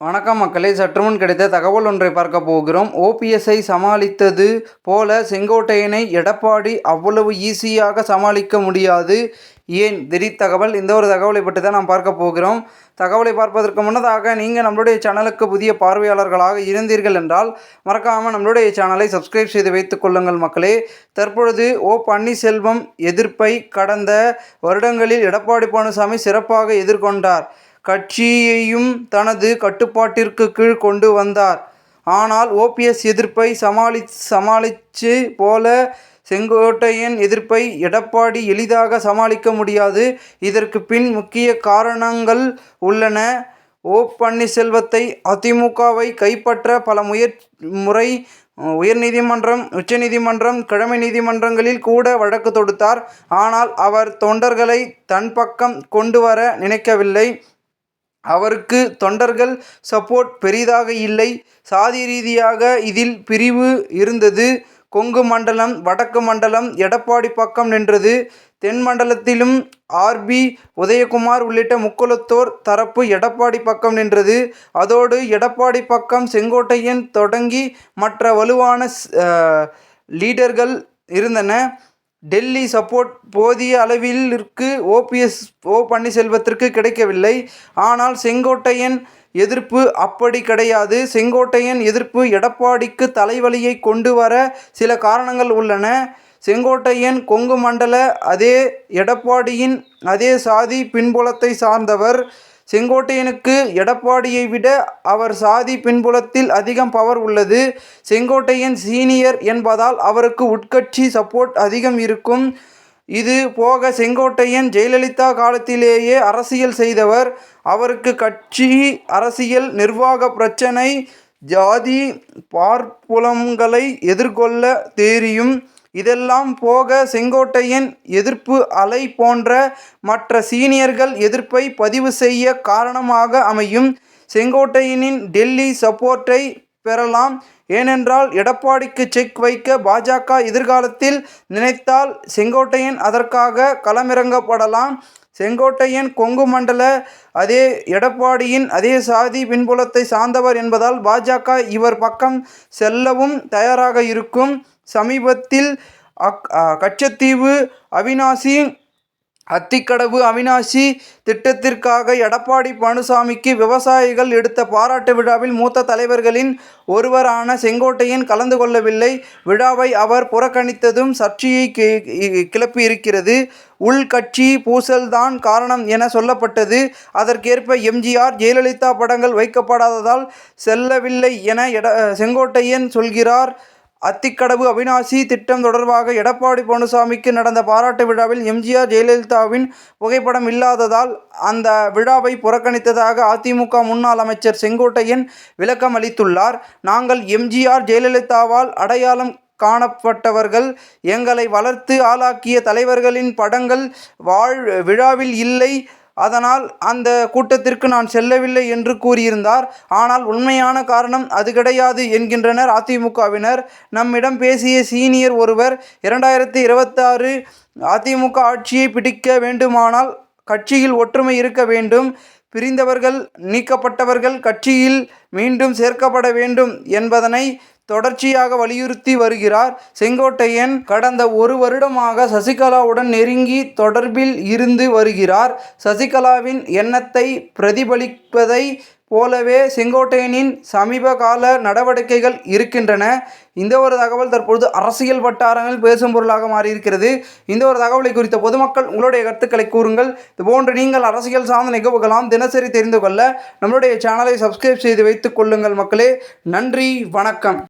வணக்கம் மக்களே சற்றுமுன் கிடைத்த தகவல் ஒன்றை பார்க்க போகிறோம். ஓபிஎஸ்ஐ சமாளித்தது போல செங்கோட்டையனை எடப்பாடி அவ்வளவு ஈஸியாக சமாளிக்க முடியாது. ஏன்? திடீர் தகவல். இந்த ஒரு தகவலை பற்றி தான் நாம் பார்க்க போகிறோம். தகவலை பார்ப்பதற்கு முன்னதாக நீங்கள் நம்மளுடைய சேனலுக்கு புதிய பார்வையாளர்களாக இருந்தீர்கள் என்றால் மறக்காமல் நம்மளுடைய சேனலை சப்ஸ்கிரைப் செய்து வைத்துக் கொள்ளுங்கள் மக்களே. தற்பொழுது ஓ பன்னீர்செல்வம் எதிர்ப்பை கடந்த வருடங்களில் எடப்பாடி பழனிசாமி சிறப்பாக எதிர்கொண்டார். கட்சியையும் தனது கட்டுப்பாட்டிற்கு கீழ் கொண்டு வந்தார். ஆனால் ஓபிஎஸ் எதிர்ப்பை சமாளி சமாளித்து போல செங்கோட்டையன் எதிர்ப்பை எடப்பாடி எளிதாக சமாளிக்க முடியாது. இதற்கு பின் முக்கிய காரணங்கள் உள்ளன. ஓ. பன்னீர்செல்வத்தை அதிமுகவை கைப்பற்ற பல முயற் முறை உயர்நீதிமன்றம் உச்சநீதிமன்றம் கிழமை நீதிமன்றங்களில் கூட வழக்கு தொடுத்தார். ஆனால் அவர் தொண்டர்களை தன் பக்கம் கொண்டு வர நினைக்கவில்லை. அவருக்கு தொண்டர்கள் சப்போர்ட் பெரிதாக இல்லை. சாதி ரீதியாக இதில் பிரிவு இருந்தது. கொங்கு மண்டலம் வடக்கு மண்டலம் எடப்பாடி பக்கம் நின்றது. தென் மண்டலத்திலும் ஆர்பி உதயகுமார் உள்ளிட்ட முக்குளத்தோர் தரப்பு எடப்பாடி பக்கம் நின்றது. அதோடு எடப்பாடி பக்கம் செங்கோட்டையன் தொடங்கி மற்ற வலுவான லீடர்கள் இருந்தன. டெல்லி சப்போர்ட் போதிய அளவிலிருக்கு ஓபிஎஸ் ஓ பன்னீர்செல்வத்திற்கு கிடைக்கவில்லை. ஆனால் செங்கோட்டையன் எதிர்ப்பு அப்படி கிடையாது. செங்கோட்டையன் எதிர்ப்பு எடப்பாடிக்கு தலைவலியை கொண்டு வர சில காரணங்கள் உள்ளன. செங்கோட்டையன் கொங்கு மண்டல அதே எடப்பாடியின் அதே சாதி பின்புலத்தை சார்ந்தவர். செங்கோட்டையனுக்கு எடப்பாடியை விட அவர் சாதி பின்புலத்தில் அதிகம் பவர் உள்ளது. செங்கோட்டையன் சீனியர் என்பதால் அவருக்கு உட்கட்சி சப்போர்ட் அதிகம் இருக்கும். இது போக செங்கோட்டையன் ஜெயலலிதா காலத்திலேயே அரசியல் செய்தவர். அவருக்கு கட்சி அரசியல் நிர்வாக பிரச்சனை ஜாதி பார்ப்புலங்களை எதிர்கொள்ள தெரியும். இதெல்லாம் போக செங்கோட்டையன் எதிர்ப்பு அலை போன்ற மற்ற சீனியர்கள் எதிர்ப்பை பதிவு செய்ய காரணமாக அமையும். செங்கோட்டையனின் டெல்லி சப்போர்ட்டை பெறலாம். ஏனென்றால் எடப்பாடிக்கு செக் வைக்க பாஜக எதிர்காலத்தில் நினைத்தால் செங்கோட்டையன் அதற்காக களமிறங்கப்படலாம். செங்கோட்டையன் கொங்கு மண்டல அதே எடப்பாடியின் அதே சாதி பின்புலத்தை சார்ந்தவர் என்பதால் பாஜக இவர் பக்கம் செல்லவும் தயாராக இருக்கும். சமீபத்தில் அக் கச்சத்தீவு அவினாசி அத்திக்கடவு அவினாசி திட்டத்திற்காக எடப்பாடி பழனிசாமிக்கு விவசாயிகள் எடுத்த பாராட்டு விழாவில் மூத்த தலைவர்களின் ஒருவரான செங்கோட்டையன் கலந்து கொள்ளவில்லை. விழாவை அவர் புறக்கணித்ததும் சர்ச்சையை கிளப்பியிருக்கிறது. உள்கட்சி பூசல்தான் காரணம் என சொல்லப்பட்டது. அதற்கேற்ப எம்ஜிஆர் ஜெயலலிதா படங்கள் வைக்கப்படாததால் செல்லவில்லை என எட செங்கோட்டையன் சொல்கிறார். அத்திக்கடவு அவினாசி திட்டம் தொடர்பாக எடப்பாடி பழனிசாமிக்கு நடந்த பாராட்டு விழாவில் எம்ஜிஆர் ஜெயலலிதாவின் புகைப்படம் இல்லாததால் அந்த விழாவை புறக்கணித்ததாக அதிமுக முன்னாள் அமைச்சர் செங்கோட்டையன் விளக்கம் அளித்துள்ளார். நாங்கள் எம்ஜிஆர் ஜெயலலிதாவால் அடையாளம் காணப்பட்டவர்கள். எங்களை வளர்த்து ஆளாக்கிய தலைவர்களின் படங்கள் வாழ் விழாவில் இல்லை. அதனால் அந்த கூட்டத்திற்கு நான் செல்லவில்லை என்று கூறியிருந்தார். ஆனால் உண்மையான காரணம் அது கிடையாது என்கின்றனர் அதிமுகவினர். நம்மிடம் பேசிய சீனியர் ஒருவர் இரண்டாயிரத்தி இருபத்தாறு அதிமுக ஆட்சியை பிடிக்க வேண்டுமானால் கட்சியில் ஒற்றுமை இருக்க வேண்டும். பிரிந்தவர்கள் நீக்கப்பட்டவர்கள் கட்சியில் மீண்டும் சேர்க்கப்பட வேண்டும் என்பதனை தொடர்ச்சியாக வலியுறுத்தி வருகிறார். செங்கோட்டையன் கடந்த ஒரு வருடமாக சசிகலாவுடன் நெருங்கி தொடர்பில் இருந்து வருகிறார். சசிகலாவின் எண்ணத்தை பிரதிபலிப்பதை போலவே செங்கோட்டையனின் சமீப கால நடவடிக்கைகள் இருக்கின்றன. இந்த ஒரு தகவல் தற்பொழுது அரசியல் வட்டாரங்கள் பேசும் பொருளாக மாறியிருக்கிறது. இந்த ஒரு தகவலை குறித்த பொதுமக்கள் உங்களுடைய கருத்துக்களை கூறுங்கள். இதுபோன்று நீங்கள் அரசியல் சார்ந்த நிகழ்வுகளாம் தினசரி தெரிந்து கொள்ள நம்மளுடைய சேனலை சப்ஸ்கிரைப் செய்து வைத்துக் கொள்ளுங்கள் மக்களே. நன்றி வணக்கம்.